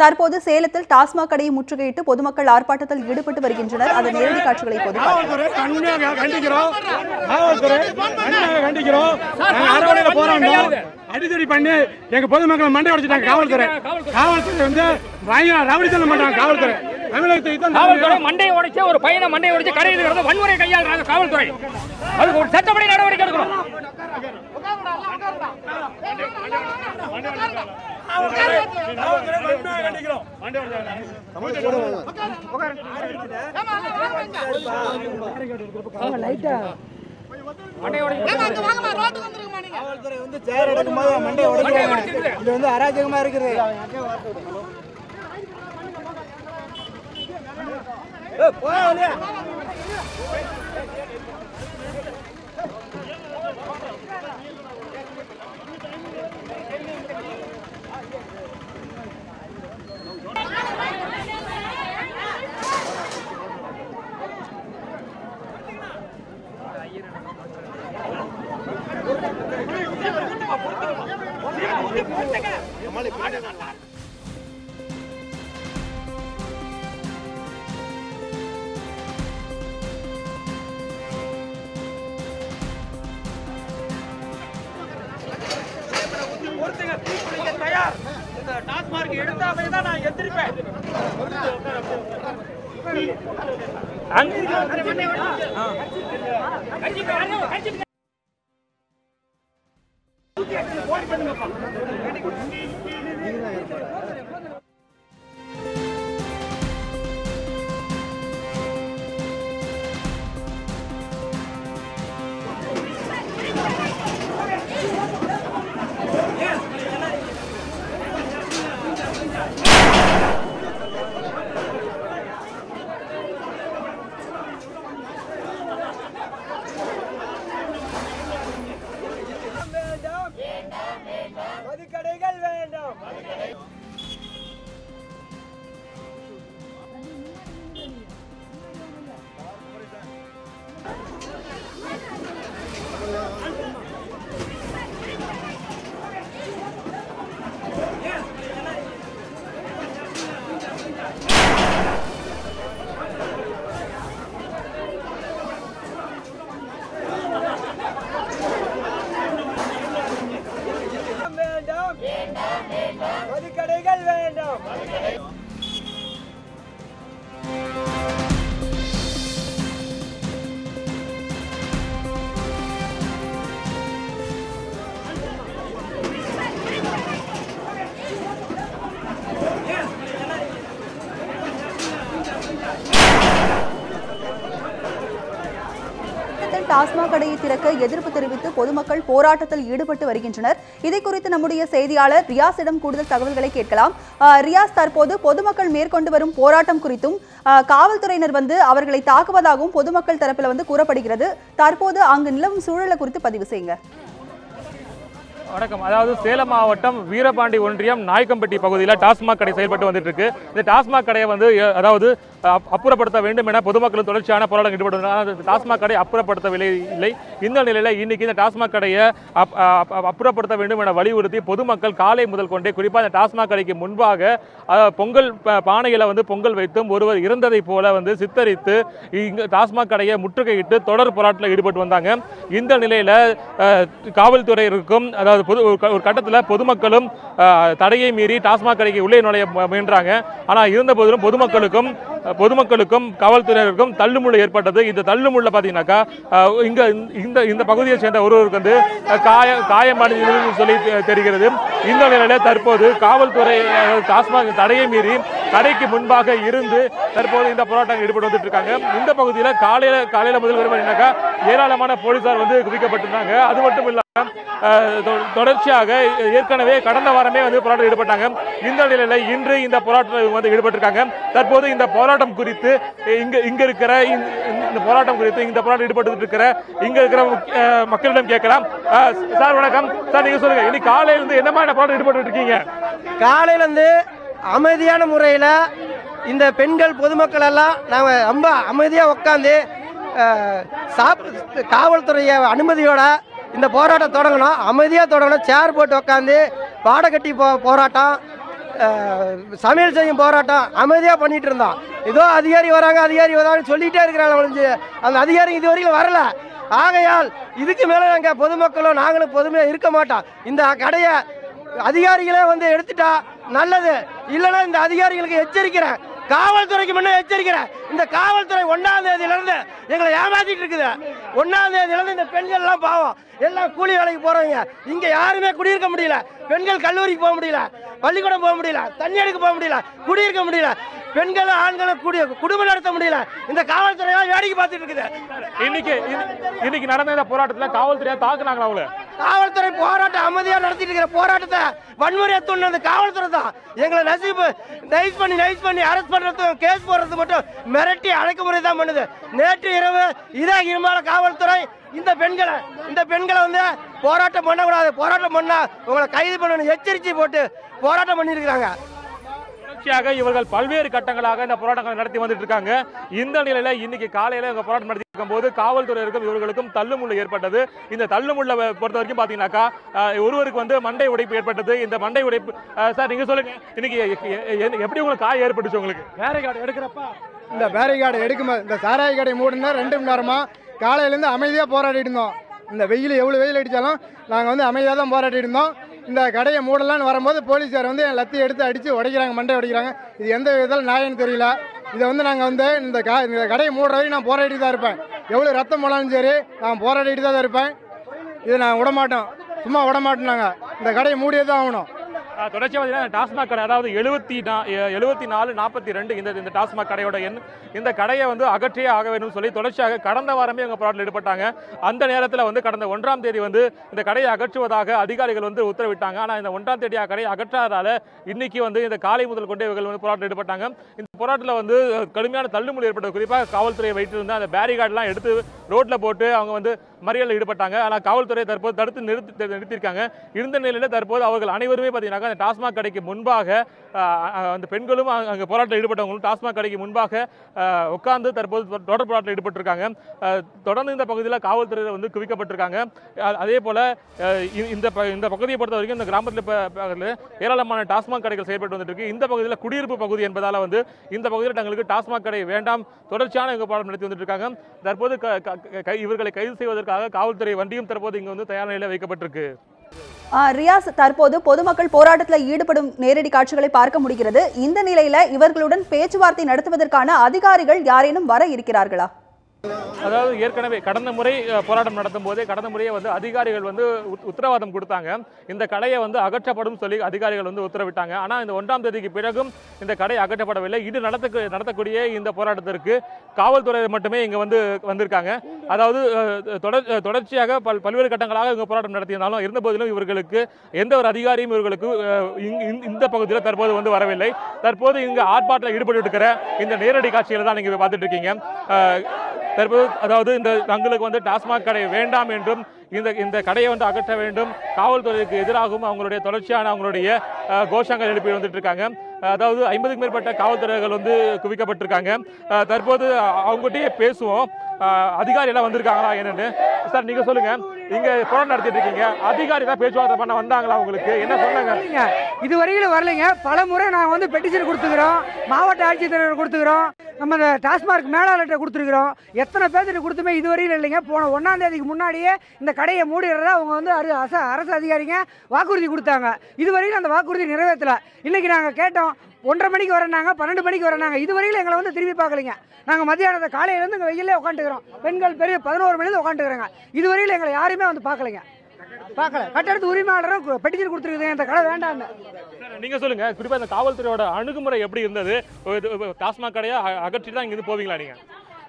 தற்போது சேலத்தில் டாஸ்மாக் கடையை முற்றுகையிட்டு பொதுமக்கள் ஆர்ப்பாட்டத்தில் ஈடுபட்டு வருகின்றனர். அதன் நேரடி காட்சிகளை பொது காவல்துறை கடுமையாக கண்டிக்கிறோம். காவல்துறை கடுமையாக கண்டிக்கிறோம். நாங்க அறவழியில போராண்டோம் அடிதடி பண்ணி எங்க பொதுமக்களை மண்டை உடைச்சிட்டாங்க காவல்துறை. காவல்துறை வந்து பயங்கர ரவுடித்தனம் பண்றாங்க காவல்துறை. காவல்துறை மண்டையை உடைச்சு ஒரு பையனை மண்டையை உடைச்சு கடை இருக்கிறது வன்முறை கையாளுறாங்க காவல்துறை. அதுக்கு ஒரு சட்டப்படி நடவடிக்கை எடுக்கணும். காவல்துறை கடுமையாக கண்டிக்கிறோம் மண்டை உடைச்சாங்க மண்டையை உடைச்சு காவல்துறை வந்து சேர் எடுக்கும்போது மண்டையை எடுத்தாவே தான் நான் அராஜகமா டாஸ்மாக் கடையை திறக்க எதிர்ப்பு தெரிவித்து பொதுமக்கள் போராட்டத்தில் ஈடுபட்டு வருகின்றனர். இதை குறித்து நம்முடைய செய்தியாளர் ரியாஸிடம் கூடுதல் தகவல்களை கேட்கலாம். ரியாஸ் தற்போது பொதுமக்கள் மேற்கொண்டு வரும் போராட்டம் குறித்தும் காவல்துறையினர் வந்து அவர்களை தாக்குவதாகவும் பொதுமக்கள் தரப்பில் வந்து கூறப்படுகிறது. தற்போது அங்கு நிலவும் சூழலை குறித்து பதிவு செய்யுங்க. வணக்கம். அதாவது சேலம் மாவட்டம் வீரபாண்டி ஒன்றியம் நாய்க்கம்பட்டி பகுதியில் டாஸ்மாக் கடை செயல்பட்டு வந்துட்டு இருக்கு. இந்த டாஸ்மாக் கடையை வந்து அதாவது அப்புறப்படுத்த வேண்டும் என பொதுமக்கள் தொடர்ச்சியான போராட்டம் ஈடுபட்டு டாஸ்மாக் கடை அப்புறப்படுத்தவில்லை இல்லை. இந்த நிலையில் இன்னைக்கு இந்த டாஸ்மாக் கடையை அப்- அப்- அப்புறப்படுத்த வேண்டும் என வலியுறுத்தி பொதுமக்கள் காலை முதல் கொண்டே குறிப்பாக இந்த டாஸ்மாக் கடைக்கு முன்பாக பொங்கல் ப- வந்து பொங்கல் வைத்தும் ஒருவர் இறந்ததைப் போல வந்து சித்தரித்து இங்கு டாஸ்மாக் கடையை முற்றுகையிட்டு தொடர் போராட்டத்தில் ஈடுபட்டு வந்தாங்க. இந்த நிலையில் அஹ், அதாவது பொது ஒரு ஒரு கட்டத்தில் பொதுமக்களும் தடையை மீறி டாஸ்மாக் கடைக்கு உள்ளே நுழைய முயன்றாங்க. ஆனால் இருந்த போதிலும் பொதுமக்களுக்கும் பொதுமக்களுக்கும் காவல்துறையினருக்கும் தள்ளுமுள்ள ஏற்பட்டது. இந்த தள்ளுமுள்ள பார்த்தீங்கன்னாக்கா இங்கே இங்க இந்த இந்த பகுதியை சேர்ந்த ஒருவருக்கு வந்து காய காயமடைந்தது சொல்லி தெரிகிறது. இந்த நிலையில தற்போது காவல்துறை டாஸ்மாக் தடையை மீறி கடைக்கு முன்பாக இருந்து தற்போது இந்த போராட்டம் ஈடுபட்டு வந்துட்டு இருக்காங்க இந்த பகுதியில் காலையில காலையில முதல் வருவாங்கனாக்கா ஏராளமான போலீசார் வந்து குவிக்கப்பட்டிருந்தாங்க. அது மட்டும் இல்லாம தொ- தொடர்ச்சியாக ஏற்கனவே கடந்த வாரமே வந்து போராட்டம் ஈடுபட்டாங்க. இந்த நிலையில இன்று இந்த போராட்டம் வந்து ஈடுபட்டிருக்காங்க. தற்போது இந்த போராட்டம் குறித்து இங்க இங்க இருக்கிற இந்த- இந்த போராட்டம் குறித்து இந்த போராட்டம் ஈடுபட்டு இருக்கிற இங்க இருக்கிற மக்களிடம் கேட்கலாம். சார் வணக்கம். சார் நீங்க சொல்லுங்க. இன்னைக்கு காலையில இருந்து என்ன மாதிரி ஈடுபட்டு இருக்கீங்க காலையில இருந்து அமைதியான முறையில் இந்த பெண்கள் பொதுமக்கள் எல்லாம் நாங்கள் ரொம்ப அமைதியாக உட்காந்து சாப் காவல்துறைய அனுமதியோட இந்த போராட்டம் தொடங்கணும். அமைதியாக தொடங்கணும். சேர் போட்டு உட்காந்து பாடை கட்டி போ போராட்டம் சமையல் செய்யும் போராட்டம் அமைதியாக பண்ணிட்டு இருந்தோம். ஏதோ அதிகாரி வராங்க அதிகாரி வராங்கன்னு சொல்லிட்டே இருக்கிறாங்க ஒழிஞ்சு அந்த அதிகாரி இது வரைக்கும் வரல. ஆகையால் இதுக்கு மேலே நாங்கள் பொதுமக்களும் நாங்களும் பொதுமையாக இருக்க மாட்டோம். இந்த கடையை அதிகாரிகளே வந்து எடுத்துட்டா நல்லது. இல்லைன்னா இந்த அதிகாரிகளுக்கு எச்சரிக்கிறேன். காவல்துறைக்கு முன்னே எச்சரிக்கிறேன். இந்த காவல்துறை ஒன்றாம் தேதியிலிருந்து எங்களை ஏமாத்திட்டு இருக்குது. ஒன்றாம் தேதியிலிருந்து இந்த பெண்கள் எல்லாம் பாவம். எல்லாம் கூலி வேலைக்கு போறவங்க. இங்க யாருமே குடியிருக்க முடியல. பெண்கள் கல்லூரிக்கு போக முடியல. பள்ளிக்கூடம் போக முடியல. தண்ணி எடுக்க போக முடியல. குடியிருக்க முடியல. பெண்களும் ஆண்களும் கூடிய குடும்பம் நடத்த முடியல. இந்த காவல்துறையெல்லாம் வேடிக்கை பார்த்துட்டு இருக்குது. இன்னைக்கு இன்னைக்கு நடந்த இந்த போராட்டத்தில் காவல்துறையா தாக்குனாங்களா அவங்களை காவல்துறை போராட்டம் அமைதியா நடத்திட்டு இருக்கிற போராட்டத்தை வன்முறையை தூண்டினது காவல்துறை தான். எங்களை நசீப் நைஸ் பண்ணி நைஸ் பண்ணி அரெஸ்ட் பண்றது கேஸ் போடுறது மட்டும் மிரட்டி அடக்குமுறை தான் பண்ணுது. நேற்று இரவு இதே இருமால காவல்துறை இந்த பெண்களை இந்த பெண்களை வந்து போராட்டம் பண்ணக்கூடாது. போராட்டம் பண்ணா உங்களை கைது பண்ணணும். எச்சரிக்கை போட்டு போராட்டம் பண்ணியிருக்கிறாங்க. தொடர்ச்சியாக இவர்கள் பல்வேறு கட்டங்களாக இந்த போராட்டங்களை நடத்தி வந்துட்டு இருக்காங்க. இந்த நிலையில இன்னைக்கு காலையில இவங்க போராட்டம் நடத்தி இருக்கும்போது காவல்துறையினருக்கும் இவர்களுக்கும் தள்ளுமுள்ளு ஏற்பட்டது. இந்த தள்ளுமுள்ள பொறுத்த வரைக்கும் பாத்தீங்கன்னாக்கா அஹ், ஒருவருக்கு வந்து மண்டை உடைப்பு ஏற்பட்டது. இந்த மண்டை உடைப்பு சார் நீங்க சொல்லுங்க. இன்னைக்கு எப்படி உங்களுக்கு காயம் ஏற்பட்டுச்சு உங்களுக்கு? பேரிகார்டு எடுக்கிறப்ப. இந்த பேரிகார்டு எடுக்கும்போது இந்த சாராய கடை மூடுனா ரெண்டு மணி நேரமா காலையிலேருந்து அமைதியாக போராடிட்டு இருந்தோம். இந்த வெயில் எவ்வளோ வெயில் அடித்தாலும் நாங்கள் வந்து அமைதியாக தான் போராடிட்டு இருந்தோம். இந்த கடையை மூடலான்னு வரும்போது போலீஸார் வந்து என் லத்தி எடுத்து அடித்து உடைக்கிறாங்க மண்டை உடைக்கிறாங்க. இது எந்த விதத்தில் நியாயம்னு தெரியல. இதை வந்து நாங்கள் வந்து இந்த க இந்த கடையை மூடுற வரைக்கும் நான் போராடிட்டு தான் இருப்பேன். எவ்வளோ ரத்தம் போனாலும் சரி நான் போராடிட்டு தான் இருப்பேன். இதை நான் விட மாட்டோம் சும்மா விடமாட்டோம் நாங்கள் இந்த கடையை மூடியே தான் ஆகணும். தொடர்ச்சியாக பார்த்தீங்கன்னா டாஸ்மாக் கடை அதாவது எழுபத்தி எழுபத்தி நாலு நாற்பத்தி ரெண்டு இந்த இந்த டாஸ்மாக் கடையோட எண் இந்த கடையை வந்து அகற்றியே ஆக வேண்டும் சொல்லி தொடர்ச்சியாக கடந்த வாரமே அவங்க போராட்டில் ஈடுபட்டாங்க. அந்த நேரத்தில் வந்து கடந்த ஒன்றாம் தேதி வந்து இந்த கடையை அகற்றுவதாக அதிகாரிகள் வந்து உத்தரவிட்டாங்க. ஆனால் இந்த ஒன்றாம் தேதி கடையை அகற்றாததால இன்னைக்கு வந்து இந்த காலை முதல் கொண்டே இவர்கள் வந்து போராட்டம் ஈடுபட்டாங்க. இந்த போராட்டத்தில் வந்து கடுமையான தள்ளுமுடி ஏற்பட்டது குறிப்பாக காவல்துறையை வைத்திருந்த அந்த பேரிகார்டெலாம் எடுத்து ரோட்டில் போட்டு அவங்க வந்து மறியலில் ஈடுபட்டாங்க. ஆனால் காவல்துறை தற்போது தடுத்து நிறுத்தி நிறுத்தியிருக்காங்க. இருந்த நிலையில் தற்போது அவர்கள் அனைவருமே பார்த்தீங்கன்னா அந்த டாஸ்மாக் கடைக்கு முன்பாக அந்த பெண்களும் அங்கே போராட்டத்தில் ஈடுபட்டவங்களும் டாஸ்மாக் கடைக்கு முன்பாக உட்கார்ந்து தற்போது தொடர் போராட்டத்தில் ஈடுபட்டிருக்காங்க. தொடர்ந்து இந்த பகுதியில் காவல்துறையில் வந்து குவிக்கப்பட்டிருக்காங்க. அதே போல இந்த ப- இந்த பகுதியை பொறுத்த வரைக்கும் இந்த கிராமத்தில் இப்போ ஏராளமான டாஸ்மாக் கடைகள் செயல்பட்டு வந்துட்டு இருக்கு இந்த பகுதியில் குடியிருப்பு பகுதி என்பதால் வந்து இந்த பகுதியில் தங்களுக்கு டாஸ்மாக் கடை வேண்டாம் தொடர்ச்சியான இங்கே போராட்டம் நடத்தி வந்துட்டு இருக்காங்க தற்போது இவர்களை கைது செய்வதற்காக காவல்துறை வண்டியும் தற்போது இங்கே வந்து தயார் நிலையில் வைக்கப்பட்டிருக்கு. ரியாஸ் தற்போது பொதுமக்கள் போராட்டத்தில் ஈடுபடும் நேரடி காட்சிகளை பார்க்க முடிகிறது. இந்த நிலையில இவர்களுடன் பேச்சுவார்த்தை நடத்துவதற்கான அதிகாரிகள் யாரேனும் வர இருக்கிறார்களா? அதாவது ஏற்கனவே கடந்த முறை போராட்டம் நடத்தும் போதே கடந்த முறையே வந்து அதிகாரிகள் வந்து உத்தரவாதம் கொடுத்தாங்க. இந்த கடையை வந்து அகற்றப்படும் சொல்லி அதிகாரிகள் வந்து உத்தரவிட்டாங்க. ஆனால் இந்த ஒன்றாம் தேதிக்கு பிறகும் இந்த கடை அகற்றப்படவில்லை. இது நடத்த நடத்தக்கூடிய இந்த போராட்டத்திற்கு காவல்துறை மட்டுமே இங்கே வந்து வந்திருக்காங்க. அதாவது தொடர் தொடர்ச்சியாக பல் பல்வேறு கட்டங்களாக இவங்க போராட்டம் நடத்தியிருந்தாலும் இருந்த போதிலும் இவர்களுக்கு எந்த ஒரு அதிகாரியும் இவர்களுக்கு இந்த- பகுதியில் தற்போது வந்து வரவில்லை. தற்போது இங்கு ஆர்ப்பாட்டத்தில் ஈடுபட்டு இருக்கிற இந்த நேரடி காட்சிகளை தான் நீங்கள் பார்த்துட்டு இருக்கீங்க. தற்போது அதாவது இந்த தங்களுக்கு வந்து டாஸ்மாக் கடை வேண்டாம் என்றும் இந்த இந்த கடையை வந்து அகற்ற வேண்டும் காவல்துறைக்கு எதிராகவும் அவங்களுடைய தொடர்ச்சியான அவங்களுடைய கோஷங்கள் எழுப்பி வந்துட்டு இருக்காங்க அதாவது ஐம்பதுக்கு மேற்பட்ட காவல்துறைகள் வந்து குவிக்கப்பட்டிருக்காங்க. தற்போது அவங்ககிட்டயே பேசுவோம். அஹ், அதிகாரி எல்லாம் வந்திருக்காங்களா என்னன்னு? சார் நீங்க சொல்லுங்க. இங்க போராட்டம் நடத்திட்டு இருக்கீங்க அதிகாரி தான் பேச்சுவார்த்தை பண்ண வந்தாங்களா உங்களுக்கு? என்ன சொன்னாங்க? இல்லைங்க. இது வரையிலும் வரலைங்க. பல முறை நாங்கள் வந்து பெட்டிஷன் கொடுத்துக்கிறோம். மாவட்ட ஆட்சித்தலைவர் கொடுத்துக்கிறோம். நம்ம இந்த டாஸ்மார்க் மேலாளர்கிட்ட கொடுத்துருக்குறோம். எத்தனை பேர்த்துட்டு கொடுத்துமே இது வரையிலும் இல்லைங்க. போன ஒன்றாம் தேதிக்கு முன்னாடியே இந்த கடையை மூடிடுறதா அவங்க வந்து அரு அச அரசு அதிகாரிங்க வாக்குறுதி கொடுத்தாங்க. இதுவரையில் அந்த வாக்குறுதி நிறைவேற்றல. இன்னைக்கு நாங்கள் கேட்டோம். ஒன்றரை மணிக்கு வரனாங்க பன்னெண்டு மணிக்கு வரனாங்க இது வரையிலும் எங்களை வந்து திரும்பி பார்க்கலைங்க. நாங்கள் மத்தியானத்தை காலையிலேருந்து இங்கே வெயிலே உட்காந்துக்கிறோம் பெண்கள் பெரிய பதினோரு மணிலேருந்து உட்காந்துக்கிறாங்க இது வரையிலும் எங்களை யாருமே வந்து பார்க்கலைங்க. பார்க்கல. கட்டடத்து உரிமையாளரும் கு- பெட்டிஷன் கொடுத்துருக்குது இந்த கடை வேண்டாம்னு. நீங்க சொல்லுங்க. குறிப்பா இந்த காவல்துறையோட அணுகுமுறை எப்படி இருந்தது? டாஸ்மாக் கடையை அகற்றி தான் இங்கிருந்து போவீங்களா நீங்க?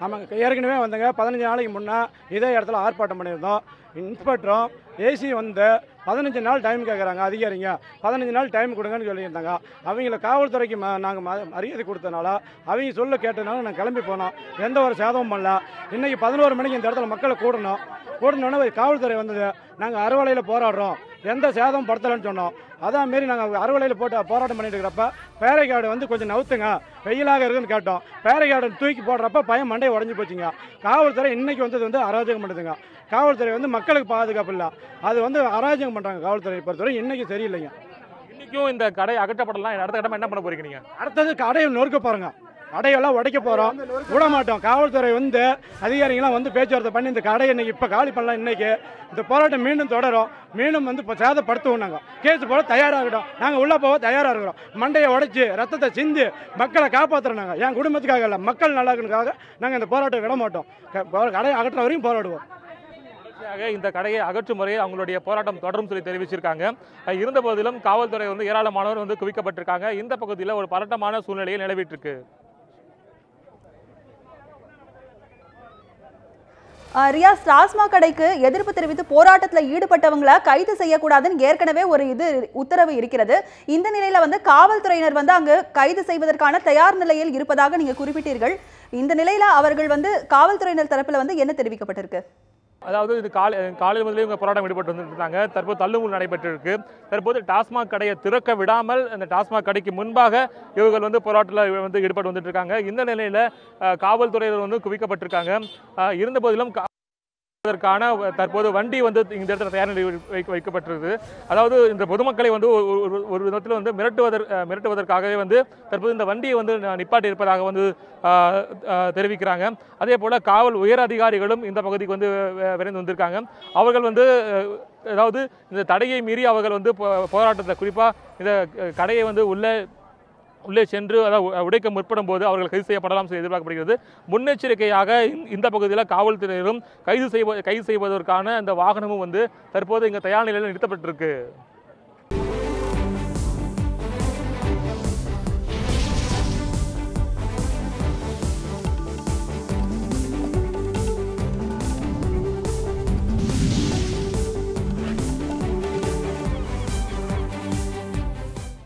ஆமாங்க. ஏற்கனவே வந்தங்க. பதினஞ்சு நாளைக்கு முன்னே இதே இடத்துல ஆர்ப்பாட்டம் பண்ணியிருந்தோம். இன்ஸ்பெக்டரும் ஏசி வந்து பதினஞ்சு நாள் டைம் கேட்குறாங்க அதிகாரிங்க. பதினஞ்சு நாள் டைம் கொடுங்கன்னு சொல்லியிருந்தாங்க. அவங்கள காவல்துறைக்கு ம நாங்கள் ம மரியாதை கொடுத்தனால அவங்க சொல்ல கேட்டனால நாங்கள் கிளம்பி போனோம். எந்த ஒரு சேதமும் பண்ணல. இன்றைக்கி பதினோரு மணிக்கு இந்த இடத்துல மக்களை கூடணும். கூடணுன்னு காவல்துறை வந்தது. நாங்கள் அறுவலையில் போராடுறோம். எந்த சேதமும் படுத்தலைன்னு சொன்னோம். அதான் மாரி நாங்கள் அறுவலையில் போட்டு போராட்டம் பண்ணிட்டு இருக்கிறப்ப பேரைக்காடு வந்து கொஞ்சம் நவுத்துங்க. வெயிலாக இருக்குன்னு கேட்டோம். பேரைக்காடு தூக்கி போடுறப்ப பயம் மண்டையை உடஞ்சி போச்சுங்க. காவல்துறை இன்னைக்கு வந்தது வந்து அராஜகம் பண்ணுதுங்க. காவல்துறை வந்து மக்களுக்கு பாதுகாப்பு இல்லை. அது வந்து அராஜகம் பண்ணுறாங்க காவல்துறையை பொறுத்தவரை. இன்னைக்கு சரியில்லைங்க. இன்னைக்கும் இந்த கடை அகற்றப்படலாம். அடுத்த கடமை என்ன பண்ண போறீங்க அடுத்தது கடையை நொறுக்க போறோங்க. கடையெல்லாம் உடைக்க போறோம். விட மாட்டோம் காவல்துறை வந்து அதிகாரிகள்லாம் வந்து பேச்சுவார்த்தை பண்ணி இந்த கடையை இன்னைக்கு இப்போ காலி பண்ணலாம் இன்னைக்கு. இந்த போராட்டம் மீண்டும் தொடரும். மீண்டும் வந்து இப்போ சேதப்படுத்துவோம் நாங்கள் கேஸ் போட தயாராகிட்டோம் நாங்கள் உள்ளே போக தயாராக இருக்கிறோம். மண்டையை உடைச்சி ரத்தத்தை சிந்தி மக்களை காப்பாற்றுறோம் நாங்கள் என் குடும்பத்துக்காக இல்லை மக்கள் நல்லா நல்லாக்குறதுக்காக நாங்கள் இந்த போராட்டம் விட மாட்டோம். கடையை அகற்ற வரையும் போராடுவோம். தொடர்ச்சியாக இந்த கடையை அகற்றும் முறையை அவங்களுடைய போராட்டம் தொடரும் சொல்லி தெரிவிச்சிருக்காங்க. இருந்த போதிலும் காவல்துறை வந்து ஏராளமானவர் வந்து குவிக்கப்பட்டிருக்காங்க. இந்த பகுதியில் ஒரு பரட்டமான சூழ்நிலையை நிலவிட்டு இருக்கு. ரியாஸ் டாஸ்மாக் கடைக்கு எதிர்ப்பு தெரிவித்து போராட்டத்தில் ஈடுபட்டவங்களை கைது செய்யக்கூடாதுன்னு ஏற்கனவே ஒரு இது உத்தரவு இருக்கிறது. இந்த நிலையில் வந்து காவல்துறையினர் வந்து அங்கு கைது செய்வதற்கான தயார் நிலையில் இருப்பதாக நீங்கள் குறிப்பிட்டீர்கள். இந்த நிலையில் அவர்கள் வந்து காவல்துறையினர் தரப்பில் வந்து என்ன தெரிவிக்கப்பட்டிருக்கு? அதாவது இது காலை காலையில் முதலே இவங்க போராட்டம் ஈடுபட்டு வந்துருந்தாங்க தற்போது தள்ளுமுள் நடைபெற்றிருக்கு. தற்போது டாஸ்மாக் கடையை திறக்க விடாமல் அந்த டாஸ்மாக் கடைக்கு முன்பாக இவர்கள் வந்து போராட்டத்தில் வந்து ஈடுபட்டு வந்துட்டு இருக்காங்க. இந்த நிலையில் காவல்துறையினர் வந்து குவிக்கப்பட்டிருக்காங்க. இருந்த போதிலும் கா- தற்போது வண்டி வந்து இந்த இடத்துல தயார் நிலையில் வைக்க வைக்கப்பட்டிருக்கு அதாவது இந்த பொதுமக்களை வந்து ஒரு- ஒரு- ஒரு விதத்தில் வந்து மிரட்டுவதற் மிரட்டுவதற்காகவே வந்து தற்போது இந்த வண்டியை வந்து நிப்பாட்டி இருப்பதாக வந்து தெரிவிக்கிறாங்க. அதே போல் காவல் உயர் அதிகாரிகளும் இந்த பகுதிக்கு வந்து விரைந்து வந்திருக்காங்க. அவர்கள் வந்து அதாவது இந்த தடையை மீறி அவர்கள் வந்து போ- போராட்டத்தை குறிப்பாக இந்த கடையை வந்து உள்ளே உள்ளே சென்று அதாவது உடைக்க முற்படும் போது அவர்கள் கைது செய்யப்படலாம் என்று எதிர்பார்க்கப்படுகிறது. முன்னெச்சரிக்கையாக இந்த- இந்த பகுதியில் காவல்துறையினரும் கைது செய்வ கைது செய்வதற்கான அந்த வாகனமும் வந்து தற்போது இங்கே தயார் நிலையில் நிறுத்தப்பட்டிருக்கு.